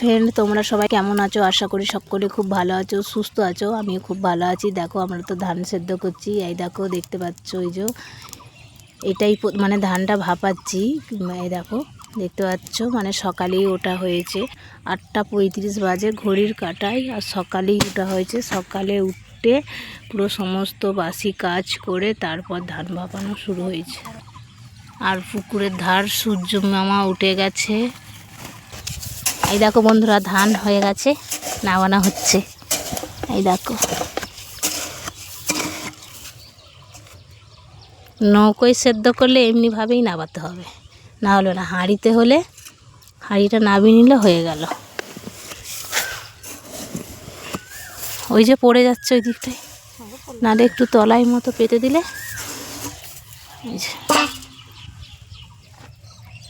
Friend তোমরা সবাই কেমন আছো? আশা করি সকলে খুব ভালো আছো, সুস্থ আছো, আমিও খুব ভালো আছি। দেখো, আমরা তো ধান সেদ্ধ করছি। এই দেখো, দেখতে পাচ্ছ ওই যে, এটাই মানে ধানটা ভাপাচ্ছি। এই দেখো, দেখতে পাচ্ছ? মানে সকালেই ওটা হয়েছে। আটটা পঁয়ত্রিশ বাজে, ঘড়ির কাটায়, আর সকালেই ওটা হয়েছে। সকালে উঠে পুরো সমস্ত বাসি কাজ করে তারপর ধান ভাপানো শুরু হয়েছে। আর পুকুরের ধার, সূর্য মামা উঠে গেছে। এই দেখো বন্ধুরা, ধান হয়ে গেছে, নামানো হচ্ছে। এই দেখো। নৌকোয় সেদ্ধ করলে এমনিভাবেই নাবাতে হবে। না হলো না, হাঁড়িতে হলে হাঁড়িটা নাবিয়ে নিলে হয়ে গেল। ওই যে পড়ে যাচ্ছে ওই দিকটায়। নাহলে একটু তলায় মতো পেতে দিলে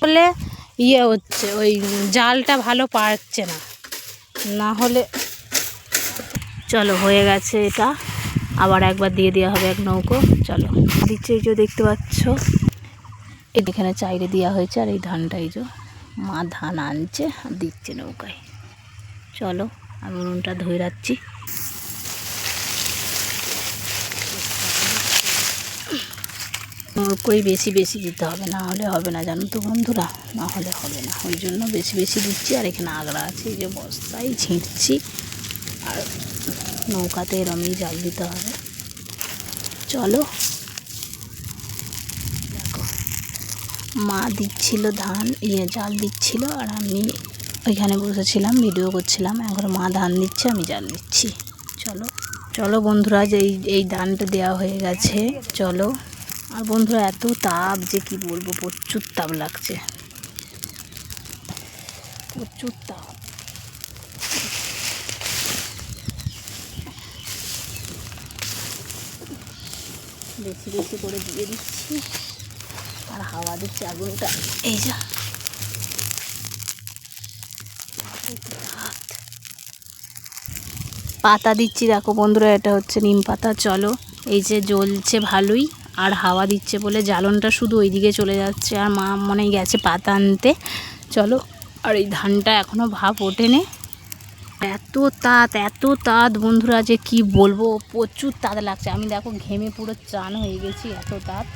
বলে ইয়ে হচ্ছে, ওই জালটা ভালো পারছে না। না হলে চলো, হয়ে গেছে এটা। আবার একবার দিয়ে দেওয়া হবে এক নৌকো। চলো দিচ্ছে এই যে দেখতে পাচ্ছ। এখানে চাইরে দেওয়া হয়েছে, আর এই ধানটা এই যে মা ধান আনছে, আর দিচ্ছে নৌকায়। চলো, আমি উনুনটা ধুয়ে রাখছি। নৌকোই বেশি বেশি দিতে হবে, না হলে হবে না, জানো তো বন্ধুরা? না হলে হবে না। ওই জন্য বেশি বেশি দিচ্ছি, আর এখানে আগড়া আছে, এই যে বস্তায় ছিঁড়ছি। আর নৌকাতে এরমই জাল দিতে হবে। চলো। দেখো, মা দিচ্ছিল ধান ইয়ে জাল দিচ্ছিল, আর আমি ওইখানে বসেছিলাম, ভিডিও করছিলাম। এখন মা ধান দিচ্ছে, আমি জাল দিচ্ছি। চলো। চলো বন্ধুরা, যে এই ধানটা দেওয়া হয়ে গেছে, চলো। আর বন্ধুরা, এত তাপ যে কি বলব, প্রচুর তাপ লাগছে। প্রচুর তাপ। বেশি বেশি করে দিয়ে দিচ্ছি। আর হাওয়া দিচ্ছে আগুনটা। এই যা। পাতা দিচ্ছি, দেখো বন্ধুরা, এটা হচ্ছে নিম পাতা। চলো, এই যে জ্বলছে ভালোই। আর হাওয়া দিচ্ছে বলে জ্বালনটা শুধু ওইদিকে চলে যাচ্ছে আর মা মনে গেছে পাতা আনতে। চলো, আর এই ধানটা এখনও ভাপ ওঠেনি। এত তাঁত এত তাঁত বন্ধুরা যে কি বলব, প্রচুর তাঁত লাগছে। আমি দেখো ঘেমে পুরো চান হয়ে গেছি, এত তাঁত।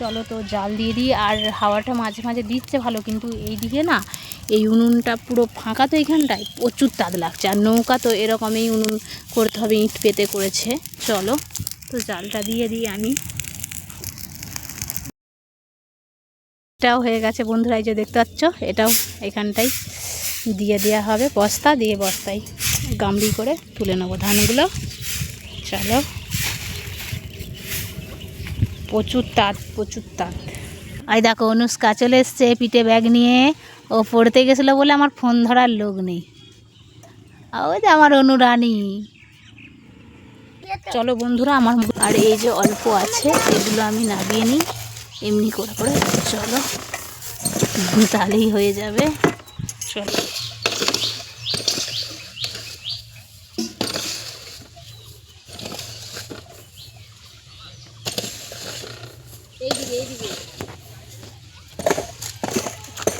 চলো তো জাল দিয়ে দিই, আর হাওয়াটা মাঝে মাঝে দিচ্ছে ভালো, কিন্তু এই দিকে না, এই উনুনটা পুরো ফাঁকা তো এইখানটায় প্রচুর তাঁত লাগছে। আর নৌকা তো এরকমই উনুন করতে হবে, ইট পেতে করেছে। চলো, তো জালটা দিয়ে দিই আমি। এটাও হয়ে গেছে বন্ধুরা এই যে দেখতে পাচ্ছ এটাও এখানটাই দিয়ে দেওয়া হবে বস্তা দিয়ে বস্তায় গামলি করে তুলে নেব ধানগুলো। চলো। প্রচুর তাঁত প্রচুর তাঁত। আর দেখো অনুষ্কা চলে এসছে পিঠে ব্যাগ নিয়ে। ও পড়তে গেছিল বলে আমার ফোন ধরার লোক নেই। ওই যে আমার অনুরানী। চলো বন্ধুরা আমার আর এই যে অল্প আছে এগুলো আমি নামিয়ে নিই। এমনি করে করে চলো। তাহলেই হয়ে যাবে। চলো।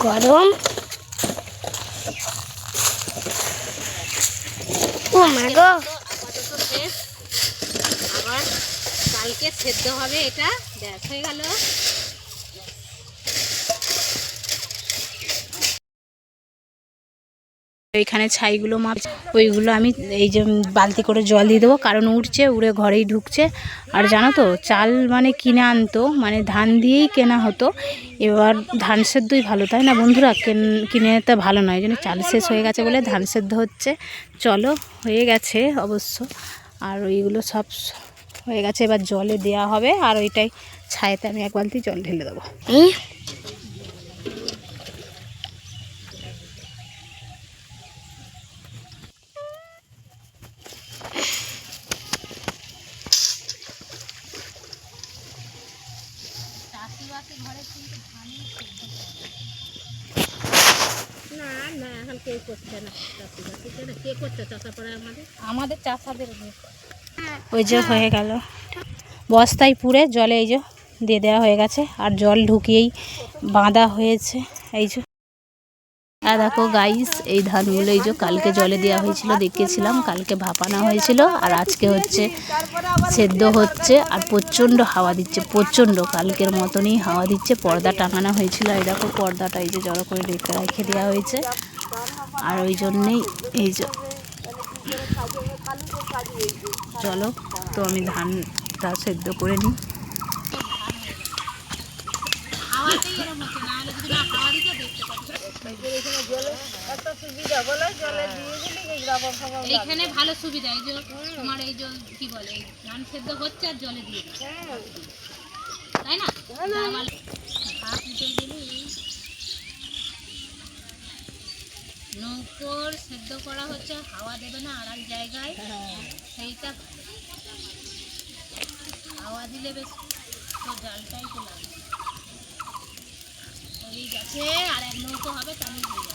গরম। ও মা গো। আবার কালকে সেদ্ধ হবে এটা। ব্যাস হয়ে গেল। এইখানে ছাইগুলো মাপ, ওইগুলো আমি এই যে বালতি করে জল দিয়ে দেবো, কারণ উঠছে, উড়ে ঘরেই ঢুকছে। আর জানো তো, চাল মানে কিনে আনতো মানে ধান দিয়েই কেনা হতো। এবার ধান সেদ্ধই ভালো, তাই না বন্ধুরা? কেন তো ভালো নয় জন্য চাল শেষ হয়ে গেছে বলে ধান সেদ্ধ হচ্ছে। চলো, হয়ে গেছে অবশ্য। আর ওইগুলো সব হয়ে গেছে এবার জলে দেওয়া হবে আর ওইটাই ছায়েতে আমি এক বালতি জল ঢেলে দেবো। এই, না না এখন কেউ করছে না? কে করছে? চাষাপড়া আমাদের? আমাদের চাষাদের ওই যে হয়ে গেল। বস্তায় পুড়ে জলে এই যে দিয়ে দেওয়া হয়ে গেছে, আর জল ঢুকিয়েই বাঁধা হয়েছে এই যে। আর দেখো গাইস এই ধানগুলো এই যে কালকে জলে দেওয়া হয়েছিল দেখেছিলাম কালকে ভাপানো হয়েছিল, আর আজকে হচ্ছে সেদ্ধ হচ্ছে, আর প্রচণ্ড হাওয়া দিচ্ছে, প্রচণ্ড, কালকের মতনই হাওয়া দিচ্ছে, পর্দা টাঙানো হয়েছিল এই দেখো পর্দাটা এই যে জড়ো করে রেখে রেখে দেওয়া হয়েছে। আর ওই জন্যেই এই যে চলো তো আমি ধানটা সেদ্ধ করে নিই। এইখানে ভালো সুবিধা এই যে তোমার এই জল কি বলে ধান সেদ্ধ হচ্ছে আর জলে দিয়ে দিচ্ছে তাই না আমার ভাত উঠে গেলে এই নৌকোর সেদ্ধ করা হচ্ছে, হাওয়া দেবে না এক জায়গায়। সেইটা হাওয়া দিলে বেশ তো জালটাই তো লাগবে গেছে, আর এক নৌকো হবে তাহলে যাবে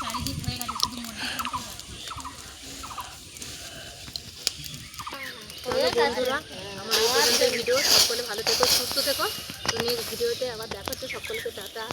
চারিদিক হয়ে গেছে, শুধু আমার ভিডিও সকলে ভালো থেকো, সুস্থ থেকো। তুমি ভিডিওতে আবার দেখাচ্ছে সকলকে টাটা।